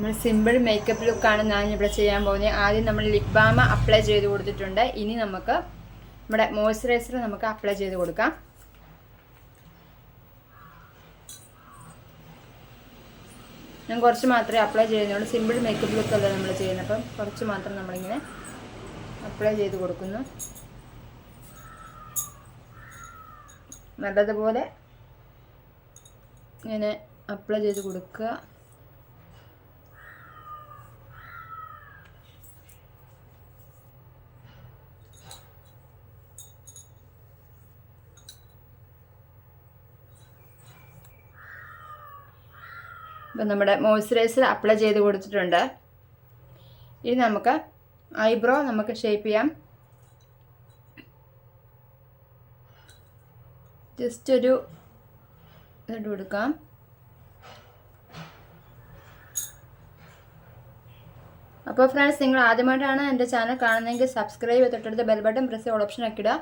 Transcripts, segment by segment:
നമ്മൾ simple makeup ലുക്കാണ് ഞാൻ ഇവിടെ ചെയ്യാൻ പോകുന്നത്. ആദ്യം നമ്മൾ ലിപ് ബാം അപ്ലൈ ചെയ്ത് കൊടുത്തിട്ടുണ്ട്. ഇനി നമുക്ക് നമ്മുടെ മോയ്സ്ചറൈസർ നമുക്ക് അപ്ലൈ ചെയ്ത് കൊടുക്കാം. ഞാൻ കുറച്ച് മാത്രമേ അപ്ലൈ ചെയ്യുന്നുള്ളൂ. സിമ്പിൾ മേക്കപ്പ് ലുക്ക് അല്ല നമ്മൾ ചെയ്യുന്നത്. അപ്പം കുറച്ച് മാത്രം നമ്മളിങ്ങനെ അപ്ലൈ ചെയ്ത് കൊടുക്കുന്നു. നല്ലതുപോലെ ഇങ്ങനെ അപ്ലൈ ചെയ്ത് കൊടുക്കുക. ഇപ്പം നമ്മുടെ മോയ്സ്ചറൈസർ അപ്ലൈ ചെയ്ത് കൊടുത്തിട്ടുണ്ട്. ഇനി നമുക്ക് ഐബ്രോ നമുക്ക് ഷേപ്പ് ചെയ്യാം. ജസ്റ്റ് ഒരു ഇട്ട് കൊടുക്കാം. അപ്പോൾ ഫ്രണ്ട്സ് നിങ്ങൾ ആദ്യമായിട്ടാണ് എന്റെ ചാനൽ കാണുന്നതെങ്കിൽ സബ്സ്ക്രൈബ് ചെയ്ത് തൊട്ടടുത്ത് ബെൽ ബട്ടൺ ഓൾ ഓപ്ഷൻ ഒക്കെ ഇടുക.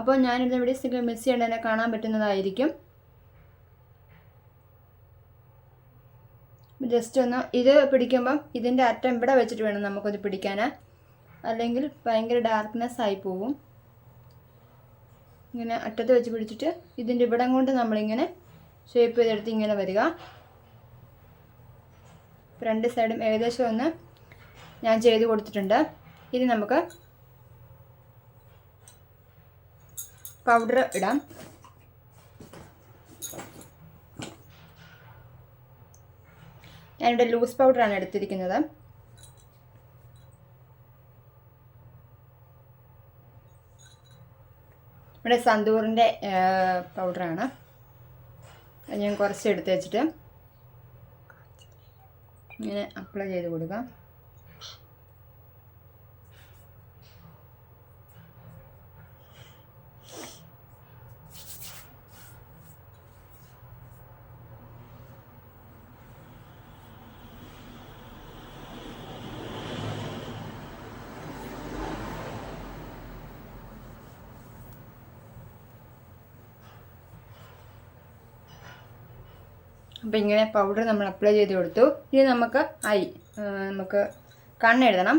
അപ്പോൾ ഞാനിരുന്ന വീഡിയോസ് നിങ്ങൾ മിസ് ചെയ്യേണ്ട എന്നെ കാണാൻ പറ്റുന്നതായിരിക്കും. ജസ്റ്റ് ഒന്ന് ഇത് പിടിക്കുമ്പം ഇതിന്റെ അറ്റം ഇവിടെ വെച്ചിട്ട് വേണം നമുക്കത് പിടിക്കാൻ അല്ലെങ്കിൽ ഭയങ്കര ഡാർക്ക്നെസ് ആയി പോവും. ഇങ്ങനെ അറ്റത്ത് വെച്ച് പിടിച്ചിട്ട് ഇതിന്റെ ഇവിടം കൊണ്ട് നമ്മളിങ്ങനെ ഷേപ്പ് ചെയ്തെടുത്ത് ഇങ്ങനെ വരിക. രണ്ട് സൈഡും ഏകദേശം ഒന്ന് ഞാൻ ചെയ്ത് കൊടുത്തിട്ടുണ്ട്. ഇനി നമുക്ക് പൗഡർ ഇടാം. ഞാനിവിടെ ലൂസ് പൗഡറാണ് എടുത്തിരിക്കുന്നത്. ഇവിടെ സന്തൂറിന്റെ പൗഡറാണ്. ഞാൻ കുറച്ച് എടുത്ത് വെച്ചിട്ട് ഇങ്ങനെ അപ്ലൈ ചെയ്ത് കൊടുക്കാം. അപ്പോൾ ഇങ്ങനെ പൗഡർ നമ്മൾ അപ്ലൈ ചെയ്ത് കൊടുത്തു. ഇനി നമുക്ക് ഐ നമുക്ക് കണ്ണെഴുതണം.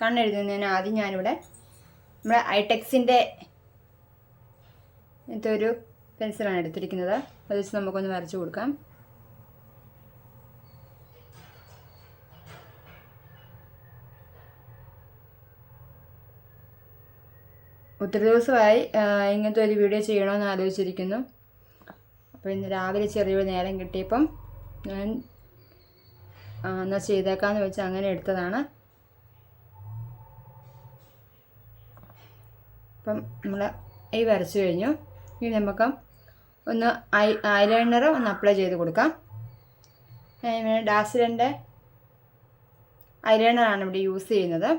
കണ്ണെഴുതുന്നതിന് ആദ്യം ഞാനിവിടെ നമ്മുടെ ഐടെക്സിന്റെ ഇതൊരു പെൻസിലാണ് എടുത്തിരിക്കുന്നത്. അത് വെച്ച് നമുക്കൊന്ന് വരച്ച് കൊടുക്കാം. ഒത്തിരി ദിവസമായി ഇങ്ങനത്തെ ഒരു വീഡിയോ ചെയ്യണമെന്ന് ആലോചിച്ചിരിക്കുന്നു. അപ്പോൾ ഇന്ന് രാവിലെ ചെറിയൊരു നേരം കിട്ടിയപ്പം ഞാൻ എന്നാൽ ചെയ്തേക്കാന്ന് വെച്ച് അങ്ങനെ എടുത്തതാണ്. അപ്പം നമ്മൾ ഈ വരച്ചു കഴിഞ്ഞു. ഇനി നമുക്ക് ഒന്ന് ഐ ഐലൈനർ ഒന്ന് അപ്ലൈ ചെയ്ത് കൊടുക്കാം. ഡാസിലിന്റെ ഐലൈനറാണ് ഇവിടെ യൂസ് ചെയ്യുന്നത്.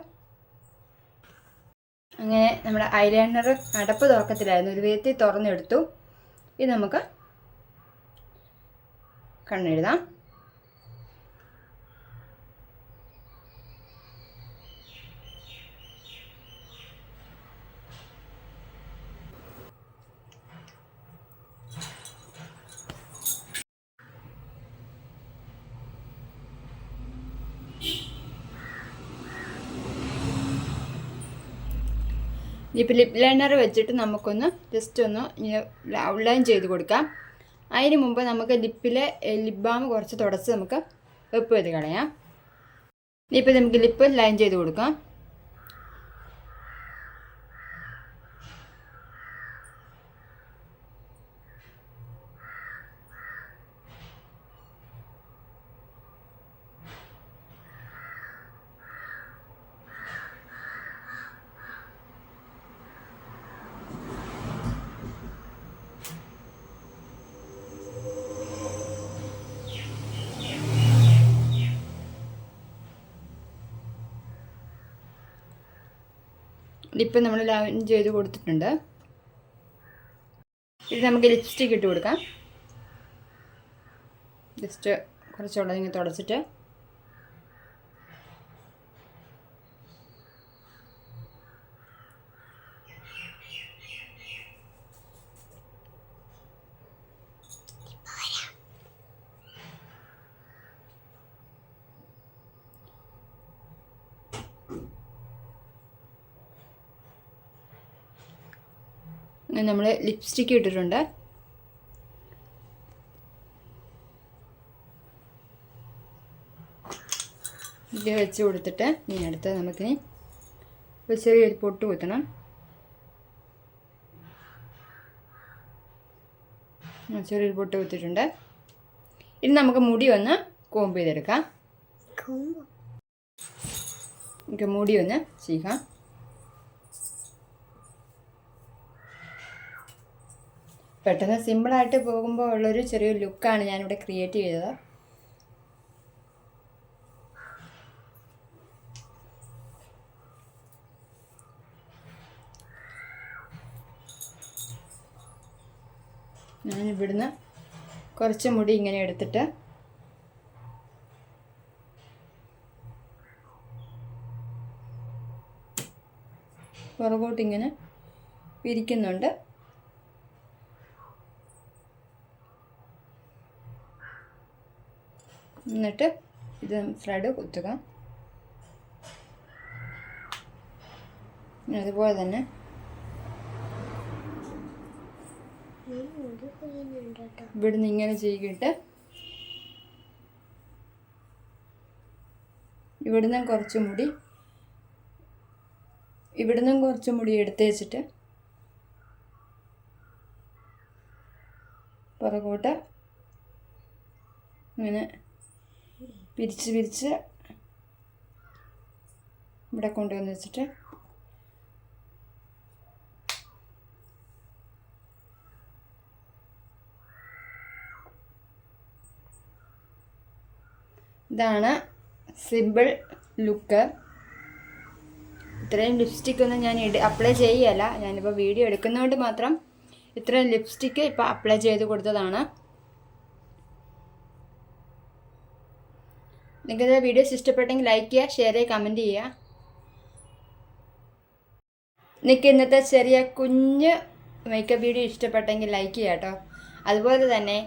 അങ്ങനെ നമ്മുടെ ഐലൈനർ അടപ്പ് തുറക്കത്തിലായിരുന്നു ഒരു വിധത്തിൽ തുറന്നെടുത്തു. ഇത് നമുക്ക് കണ്ണെഴുതാം. ഇപ്പോൾ ലിപ് ലൈനർ വെച്ചിട്ട് നമുക്കൊന്ന് ജസ്റ്റ് ഒന്ന് ഔട്ട്ലൈൻ ചെയ്ത് കൊടുക്കാം. അതിന് മുമ്പ് നമുക്ക് ലിപ്പിലെ ലിപ് ബാം കുറച്ച് തുടച്ച് നമുക്ക് വെപ്പ് ചെയ്ത് കളയാം. ഇപ്പം നമുക്ക് ലിപ്പ് ലൈൻ ചെയ്ത് കൊടുക്കാം. ലിപ്പ് നമ്മൾ ലൈൻ ചെയ്ത് കൊടുത്തിട്ടുണ്ട്. ഇത് നമുക്ക് ലിപ്സ്റ്റിക് ഇട്ട് കൊടുക്കാം. ജസ്റ്റ് കുറച്ചുള്ളത് ഇങ്ങനെ തുടച്ചിട്ട്. നമ്മൾ ലിപ്സ്റ്റിക്ക് ഇട്ടിട്ടുണ്ട്. ഇത് വെച്ച് കൊടുത്തിട്ട് ഇനി അടുത്ത് നമുക്കിനി ഒരു ചെറിയൊരു പൊട്ട് കുത്തണം. ചെറിയൊരു പൊട്ട് കുത്തിയിട്ടുണ്ട്. ഇനി നമുക്ക് മുടി ഒന്ന് കോമ്പ് ചെയ്തെടുക്കാം. നമുക്ക് മുടി ഒന്ന് ചെയ്യാം പെട്ടെന്ന് സിമ്പിളായിട്ട് പോകുമ്പോൾ ഉള്ളൊരു ചെറിയൊരു ലുക്കാണ് ഞാനിവിടെ ക്രിയേറ്റ് ചെയ്തത്. ഞാൻ ഇവിടുന്ന് കുറച്ച് മുടി ഇങ്ങനെ എടുത്തിട്ട് പുറകോട്ട് ഇങ്ങനെ എന്നിട്ട് ഇത് ത്രെഡ് കുത്തുക. അതുപോലെ തന്നെ ഇവിടുന്ന് ഇങ്ങനെ ചെയ്തിട്ട് ഇവിടുന്ന് കുറച്ചും കൂടി ഇവിടുന്നും കുറച്ചും കൂടി എടുത്ത് വെച്ചിട്ട് പുറകോട്ട് ഇങ്ങനെ പിരിച്ച് പിരിച്ച് ഇവിടെ കൊണ്ടുവന്ന് വെച്ചിട്ട് ഇതാണ് സിമ്പിൾ ലുക്ക്. ഇത്രയും ലിപ്സ്റ്റിക് ഒന്നും ഞാൻ അപ്ലൈ ചെയ്യല്ല. ഞാനിപ്പോൾ വീഡിയോ എടുക്കുന്നതുകൊണ്ട് മാത്രം ഇത്രയും ലിപ്സ്റ്റിക്ക് ഇപ്പോൾ അപ്ലൈ ചെയ്ത് കൊടുത്തതാണ്. നിങ്ങൾക്ക് വീഡിയോസ് ഇഷ്ടപ്പെട്ടെങ്കിൽ ലൈക്ക് ചെയ്യുക ഷെയർ ചെയ്യുക കമന്റ് ചെയ്യുക. നിങ്ങൾക്ക് ഇന്നത്തെ ചെറിയ കുഞ്ഞ് മേക്കപ്പ് വീഡിയോ ഇഷ്ടപ്പെട്ടെങ്കിൽ ലൈക്ക് ചെയ്യുക കേട്ടോ. അതുപോലെ തന്നെ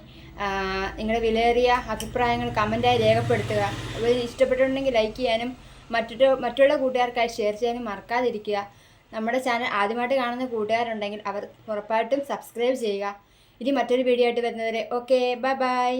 നിങ്ങളുടെ വിലയേറിയ അഭിപ്രായങ്ങൾ കമന്റായി രേഖപ്പെടുത്തുക. അതുപോലെ ഇഷ്ടപ്പെട്ടിട്ടുണ്ടെങ്കിൽ ലൈക്ക് ചെയ്യാനും മറ്റൊരു മറ്റുള്ള കൂട്ടുകാർക്കായി ഷെയർ ചെയ്യാനും മറക്കാതിരിക്കുക. നമ്മുടെ ചാനൽ ആദ്യമായിട്ട് കാണുന്ന കൂട്ടുകാരുണ്ടെങ്കിൽ അവർ ഉറപ്പായിട്ടും സബ്സ്ക്രൈബ് ചെയ്യുക. ഇനി മറ്റൊരു വീഡിയോ ആയിട്ട് വരുന്നവരെ ഓക്കെ ബൈ ബൈ